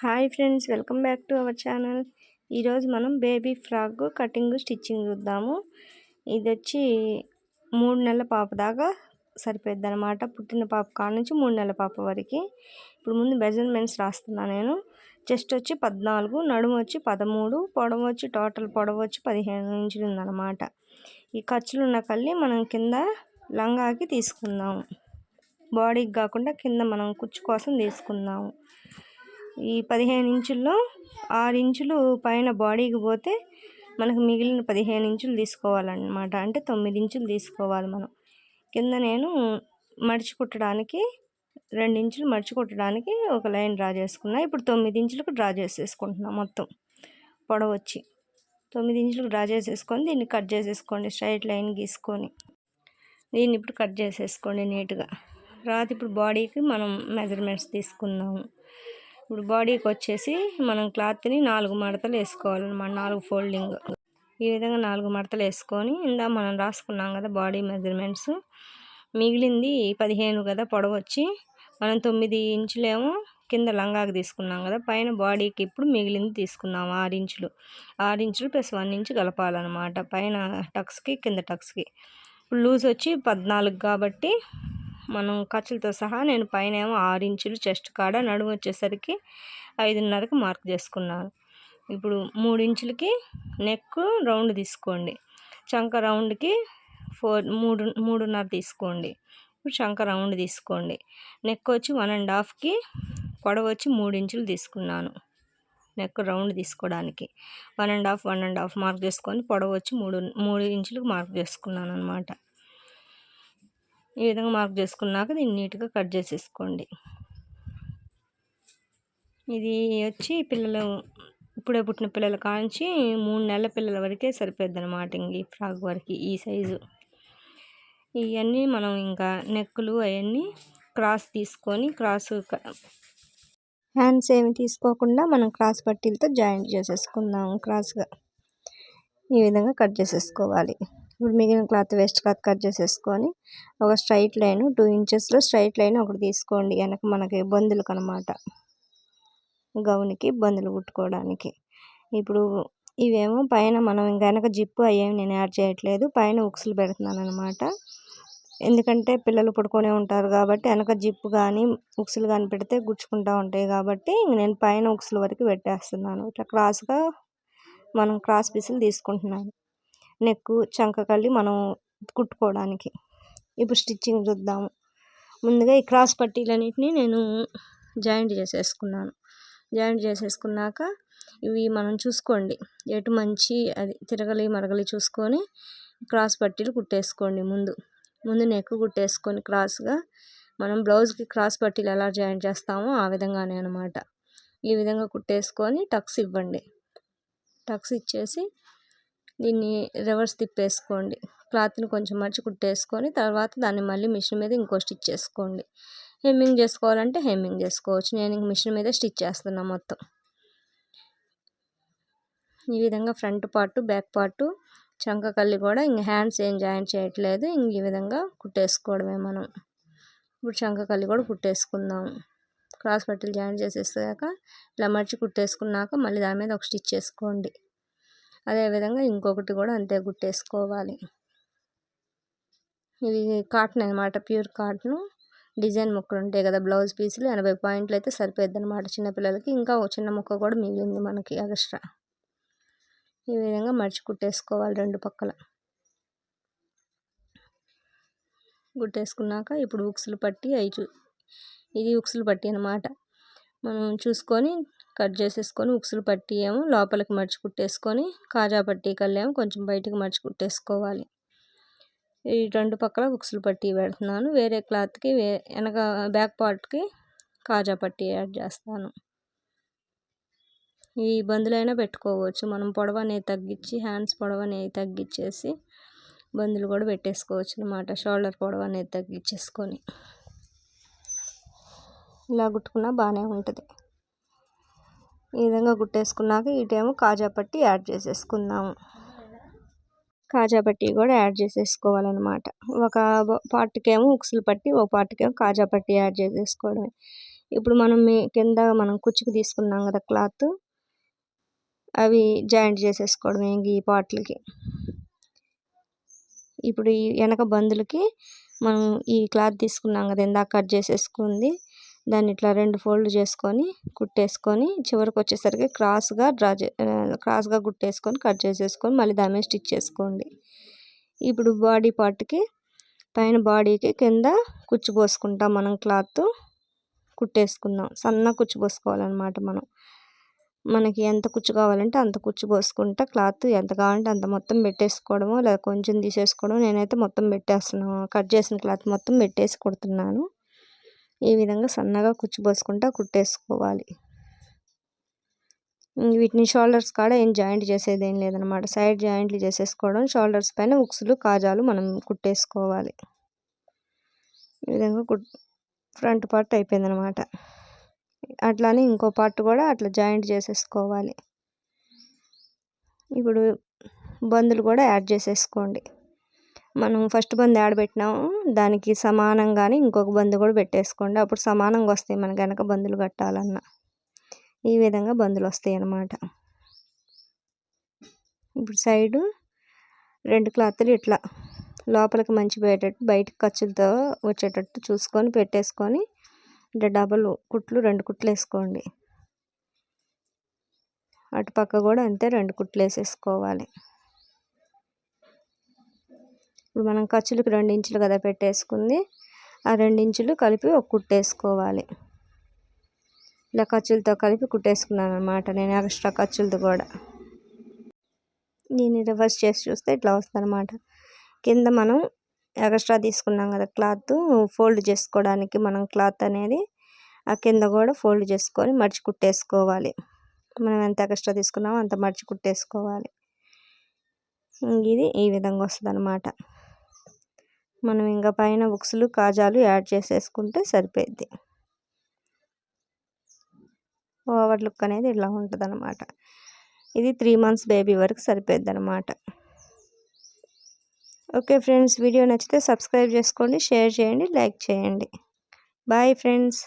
Hi friends welcome back to our channel. ఈరోజు మనం baby frock cutting stitching చూద్దాము. ఇది వచ్చి మూడు నెలల పాప దాకా సరిపోద్ది అనమాట పుట్టిన పాప కాడ నుంచి మూడు నెలల పాప వరకు. ఇప్పుడు ముందు మెజర్మెంట్స్ రాస్తున్నా నేను. చెస్ట్ వచ్చి పద్నాలుగు నడుము వచ్చి పదమూడు పొడవు వచ్చి టోటల్ పొడవు వచ్చి పదిహేను ఇంచులు ఉందన్నమాట. ఈ ఖర్చులు ఉన్న కళ్ళి మనం కింద లంగాకి తీసుకుందాము. బాడీకి కాకుండా కింద మనం కుచ్చు కోసం తీసుకుందాము. ఈ పదిహేను ఇంచుల్లో ఆరు ఇంచులు పైన బాడీకి పోతే మనకు మిగిలిన పదిహేను ఇంచులు తీసుకోవాలన్నమాట. అంటే తొమ్మిది ఇంచులు తీసుకోవాలి మనం. కింద నేను మడిచి కుట్టడానికి రెండు ఇంచులు మడిచి కుట్టడానికి ఒక లైన్ డ్రా చేసుకున్నా. ఇప్పుడు తొమ్మిది ఇంచులకు డ్రా చేసేసుకుంటున్నా మొత్తం పొడవు వచ్చి. తొమ్మిది ఇంచులకు డ్రా చేసేసుకొని దీన్ని కట్ చేసేసుకోండి. స్ట్రైట్ లైన్ గీసుకొని దీన్ని ఇప్పుడు కట్ చేసేసుకోండి నీట్గా. తర్వాత ఇప్పుడు బాడీకి మనం మెజర్మెంట్స్ తీసుకుందాము. ఇప్పుడు బాడీకి వచ్చేసి మనం క్లాత్ని నాలుగు మడతలు వేసుకోవాలన్నమాట. నాలుగు ఫోల్డింగ్. ఈ విధంగా నాలుగు మడతలు వేసుకొని ఇందా మనం రాసుకున్నాం కదా బాడీ మెజర్మెంట్స్. మిగిలింది పదిహేను కదా పొడవచ్చి మనం తొమ్మిది ఇంచులేమో కింద లంగాకి తీసుకున్నాం కదా పైన బాడీకి ఇప్పుడు మిగిలింది తీసుకున్నాం ఆరు ఇంచులు. ఆరు ఇంచులు ప్లస్ వన్ ఇంచు కలపాలన్నమాట. పైన టక్స్కి కింద టక్స్కి. ఇప్పుడు లూజ్ వచ్చి పద్నాలుగు కాబట్టి మనం ఖర్చులతో సహా నేను పైన ఏమో ఆరు ఇంచులు చెస్ట్ కాడ నడుము వచ్చేసరికి ఐదున్నరకు మార్క్ చేసుకున్నాను. ఇప్పుడు మూడు ఇంచులకి నెక్ రౌండ్ తీసుకోండి. చంక రౌండ్కి ఫోర్ మూడు మూడున్నర తీసుకోండి. ఇప్పుడు చంక రౌండ్ తీసుకోండి. నెక్ వచ్చి వన్ అండ్ హాఫ్కి పొడవ వచ్చి మూడు ఇంచులు తీసుకున్నాను. నెక్ రౌండ్ తీసుకోవడానికి. One and half one and half mark చేసుకొని పొడవ వచ్చి మూడు మూడు ఇంచులకు మార్క్ చేసుకున్నాను అనమాట ఈ విధంగా మార్క్ చేసుకున్నాక దీన్ని నీట్గా కట్ చేసేసుకోండి. ఇది వచ్చి పిల్లలు ఇప్పుడే పుట్టిన పిల్లల కాంచి మూడు నెలల పిల్లల వరకే సరిపోద్ది అనమాట ఇంక ఈ ఫ్రాక్ వరకు ఈ సైజు. ఇవన్నీ మనం ఇంకా నెక్కులు అవన్నీ క్రాస్ తీసుకొని క్రాస్ హ్యాండ్స్ ఏమి తీసుకోకుండా మనం క్రాస్ పట్టీలతో జాయింట్ చేసేసుకుందాం క్రాస్గా. ఈ విధంగా కట్ చేసేసుకోవాలి. ఇప్పుడు మిగిలిన క్లాత్ వేస్ట్ క్లాత్ కట్ చేసేసుకొని ఒక స్ట్రైట్ లైన్ టూ ఇంచెస్లో స్ట్రైట్ లైన్ ఒకటి తీసుకోండి. వెనక మనకి బందులకు అనమాట గౌన్కి బందులు కుట్టుకోవడానికి. ఇప్పుడు ఇవేమో పైన మనం వెనక జిప్పు అయ్యేవి నేను యాడ్ చేయట్లేదు. పైన ఉక్సులు పెడుతున్నాను అనమాట ఎందుకంటే పిల్లలు పడుకొనే ఉంటారు కాబట్టి వెనక జిప్పు కానీ ఉక్సులు కానీ పెడితే గుచ్చుకుంటూ ఉంటాయి కాబట్టి నేను పైన ఉక్సుల వరకు పెట్టేస్తున్నాను. ఇట్లా క్రాస్గా మనం క్రాస్ పీసులు తీసుకుంటున్నాను. నెక్ చంకకల్లి మనం కుట్టుకోవడానికి. ఇప్పుడు స్టిచ్చింగ్ చూద్దాము ముందుగా ఈ క్రాస్ పట్టీలన్నింటినీ నేను జాయింట్ చేసేసుకున్నాను. జాయింట్ చేసేసుకున్నాక ఇవి మనం చూసుకోండి. ఎటు మంచి అది తిరగలి మరగలి చూసుకొని క్రాస్ పట్టీలు కుట్టేసుకోండి ముందు. ముందు నెక్ కుట్టేసుకొని క్రాస్గా మనం బ్లౌజ్కి క్రాస్ పట్టీలు ఎలా జాయింట్ చేస్తామో ఆ విధంగానే అనమాట ఈ విధంగా కుట్టేసుకొని టక్స్ ఇవ్వండి. టక్స్ ఇచ్చేసి దీన్ని రివర్స్ తిప్పేసుకోండి. క్లాత్ని కొంచెం మర్చి కుట్టేసుకొని తర్వాత దాన్ని మళ్ళీ మిషన్ మీద ఇంకో స్టిచ్ చేసుకోండి. హెమ్మింగ్ చేసుకోవాలంటే హెమ్మింగ్ చేసుకోవచ్చు. నేను ఇంక మిషన్ మీద స్టిచ్ చేస్తున్నా మొత్తం. ఈ విధంగా ఫ్రంట్ పార్ట్ బ్యాక్ పార్ట్ చంకకల్లి కూడా ఇంక హ్యాండ్స్ ఏం జాయిన్ చేయట్లేదు. ఇంక ఈ విధంగా కుట్టేసుకోవడమే మనం. ఇప్పుడు చంకకల్లి కూడా కుట్టేసుకుందాం. క్రాస్ పట్టీలు జాయిన్ చేసేసాక ఇలా మర్చి కుట్టేసుకున్నాక మళ్ళీ దాని మీద ఒక స్టిచ్ చేసుకోండి. అదేవిధంగా ఇంకొకటి కూడా అంతే కుట్టేసుకోవాలి ఇవి కాటన్ అనమాట ప్యూర్ కాటన్. డిజైన్ ముక్కలు ఉంటాయి కదా బ్లౌజ్ పీసులు. ఎనభై పాయింట్లు అయితే సరిపోద్ది అనమాట చిన్నపిల్లలకి. ఇంకా ఒక చిన్న ముక్క కూడా మిగిలింది మనకి ఎక్స్ట్రా. ఈ విధంగా మర్చి కుట్టేసుకోవాలి రెండు పక్కల. కుట్టేసుకున్నాక ఇప్పుడు ఉక్సులు పట్టి అవి చూ ఇది ఉక్సులు పట్టి అనమాట మనం చూసుకొని కట్ చేసేసుకొని ఉక్సులు పట్టి ఏమో లోపలికి మడిచి కుట్టేసుకొని కాజా పట్టి కళ్ళాము కొంచెం బయటకు మడిచి కుట్టేసుకోవాలి. ఈ రెండు పక్కల ఉక్సులు పట్టి పెడుతున్నాను. వేరే క్లాత్కి వే వెనక బ్యాక్ పార్ట్కి కాజా పట్టి యాడ్ చేస్తాను. ఈ బందులైనా పెట్టుకోవచ్చు. మనం పొడవ అనేది తగ్గించి హ్యాండ్స్ పొడవ అనేది తగ్గించేసి బందులు కూడా పెట్టేసుకోవచ్చు అనమాట షోల్డర్ పొడవ అనేది తగ్గించేసుకొని. ఇలా కుట్టుకున్నా బాగానే ఉంటుంది. ఈ విధంగా కుట్టేసుకున్నాక ఇటేమో కాజా పట్టి యాడ్ చేసేసుకుందాము. కాజా పట్టి కూడా యాడ్ చేసేసుకోవాలన్నమాట. ఒక పార్ట్కేమో ఉక్సులు పట్టి ఒక పార్ట్కేమో కాజా పట్టి యాడ్ చేసేసుకోవడమే. ఇప్పుడు మనం కింద మనం కుచ్చుకు తీసుకున్నాం కదా క్లాత్ అవి జాయింట్ చేసేసుకోవడమే ఇంక ఈ పార్ట్లకి ఇప్పుడు ఈ వెనక బందులకి మనం ఈ క్లాత్ తీసుకున్నాం కదా ఇందాక కట్ చేసేసుకుంది. దాన్ని ఇట్లా రెండు ఫోల్డ్ చేసుకొని కుట్టేసుకొని చివరికి వచ్చేసరికి క్రాస్గా డ్రా చే క్రాస్గా కుట్టేసుకొని కట్ చేసేసుకొని మళ్ళీ దాని మీద స్టిచ్ చేసుకోండి. ఇప్పుడు బాడీ పార్ట్కి పైన బాడీకి కింద కుచ్చు పోసుకుంటాం మనం క్లాత్. కుట్టేసుకుందాం. సన్న కుచ్చు పోసుకోవాలన్నమాట మనం. మనకి ఎంత కుచ్చు కావాలంటే అంత కుచ్చు పోసుకుంటా క్లాత్. ఎంత కావాలంటే అంత మొత్తం పెట్టేసుకోవడమో లేదా కొంచెం తీసేసుకోవడం నేనైతే మొత్తం పెట్టేస్తున్నాను. కట్ చేసిన క్లాత్ మొత్తం పెట్టేసి కుడుతున్నాను. ఈ విధంగా సన్నగా కుచ్చిపోసుకుంటా కుట్టేసుకోవాలి. వీటిని షోల్డర్స్ కాడ ఏం జాయింట్ చేసేది ఏం లేదనమాట సైడ్ జాయింట్లు చేసేసుకోవడం షోల్డర్స్ పైన ఉక్సులు కాజాలు మనం కుట్టేసుకోవాలి. ఈ విధంగా కుట్ ఫ్రంట్ పార్ట్ అయిపోయిందనమాట అట్లానే ఇంకో పార్ట్ కూడా అట్లా జాయింట్ చేసేసుకోవాలి. ఇప్పుడు బందులు కూడా యాడ్ చేసేసుకోండి. మనం ఫస్ట్ బంద్ ఆడబెట్టినాము దానికి సమానంగానే ఇంకొక బంద్ కూడా పెట్టేసుకోండి. అప్పుడు సమానంగా వస్తాయి మనకి వెనక బందులు కట్టాలన్నా. ఈ విధంగా బందులు వస్తాయి అన్నమాట. ఇప్పుడు సైడు రెండు క్లాత్లు ఇట్లా లోపలికి మంచి పోయేటట్టు బయటకు ఖర్చులతో వచ్చేటట్టు చూసుకొని పెట్టేసుకొని అంటే డబల్ కుట్లు రెండు కుట్లు వేసుకోండి. అటుపక్క కూడా అంతే రెండు కుట్లు వేసేసుకోవాలి. ఇప్పుడు మనం ఖర్చులకు రెండు ఇంచులు కదా పెట్టేసుకుంది. ఆ రెండు ఇంచులు కలిపి ఒక కుట్టేసుకోవాలి. ఇలా ఖర్చులతో కలిపి కుట్టేసుకున్నాను అనమాట నేను ఎక్స్ట్రా ఖర్చులతో కూడా. దీన్ని రివర్స్ చేసి చూస్తే ఇట్లా వస్తుందన్నమాట కింద మనం ఎక్స్ట్రా తీసుకున్నాం కదా క్లాత్ ఫోల్డ్ చేసుకోవడానికి మనం క్లాత్ అనేది ఆ కింద కూడా ఫోల్డ్ చేసుకొని మడిచి కుట్టేసుకోవాలి. మనం ఎంత ఎక్స్ట్రా తీసుకున్నామో అంత మడిచి కుట్టేసుకోవాలి. ఇది ఈ విధంగా వస్తుంది మనం ఇంకా పైన బుక్స్లు కాజాలు యాడ్ చేసేసుకుంటే సరిపోద్ది ఓవర్ లుక్ అనేది ఇలా ఉంటుంది అనమాట ఇది త్రీ మంత్స్ బేబీ వరకు సరిపోద్ది అనమాట ఓకే ఫ్రెండ్స్ వీడియో నచ్చితే సబ్స్క్రైబ్ చేసుకోండి షేర్ చేయండి లైక్ చేయండి. Bye friends.